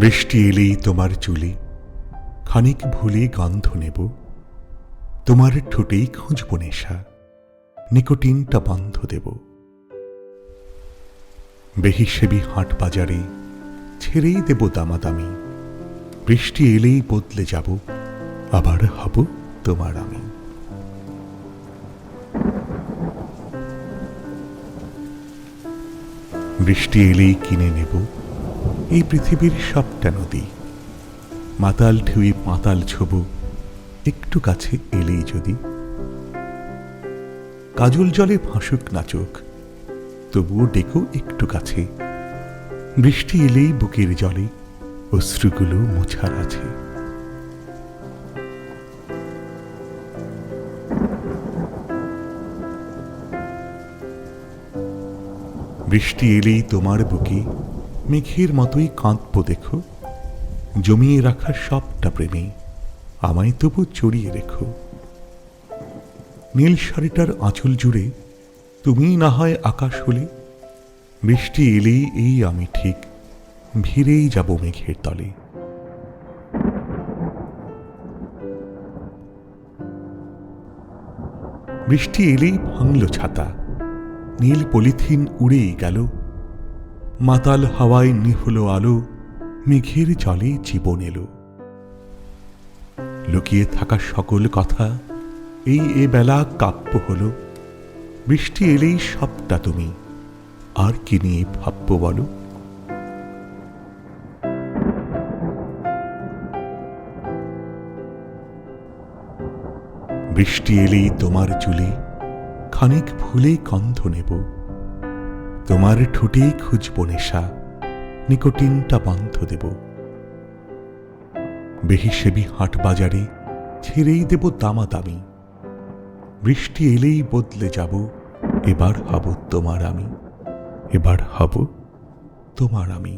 বৃষ্টি এলেই তোমার চুলে খানিক ভুলে গন্ধ নেব। তোমার ঠোঁটেই খুঁজব নেশা, নিকোটিনটা বন্ধ দেব। বেহিসেবি হাট বাজারে ছেড়েই দেব দামাদামি। বৃষ্টি এলেই বদলে যাব, আবার হব তোমার আমি। বৃষ্টি এলেই কিনে নেব এই পৃথিবীর সবটা নদী। মাতাল ঢেউয়ে মাতাল ছোব, একটু কাছে এলেই যদি। কাজল জলে ভাসুক নাচুক তবুও ডেকো একটু কাছে। বৃষ্টি এলেই বুকের জলে অশ্রুগুলো মোছার আছে। বৃষ্টি এলেই তোমার বুকে মেঘের মতোই কাঁদব, দেখো। জমিয়ে রাখা সবটা প্রেমে, আমায় তবু চড়িয়ে রেখো। নীল শাড়িটার আঁচল জুড়ে তুমি না হয় আকাশ হলে, বৃষ্টি এলেই এই আমি ঠিক, ভিড়েই যাব মেঘের তলে। বৃষ্টি এলেই ভাঙল ছাতা, নীল পলিথিন উড়েই গেল। মাতাল হাওয়ায় নিহল আলো, মেঘের জলে জীবন এলো। লুকিয়ে থাকা সকল কথা এই এ বেলা কাব্য হল। বৃষ্টি এলেই সবটা তুমি, আর কি নিয়ে ভাববো বলো? বৃষ্টি এলেই তোমার চুলে, খানিক ভুলে গন্ধ নেব। তোমার ঠোঁটেই খুঁজব নেশা, নিকোটিনটা বন্ধ দেব। বেহিসেবি হাট বাজারে ছেড়েই দেব দামা দামি বৃষ্টি এলেই বদলে যাব, এবার হব তোমার আমি, এবার হব তোমার আমি।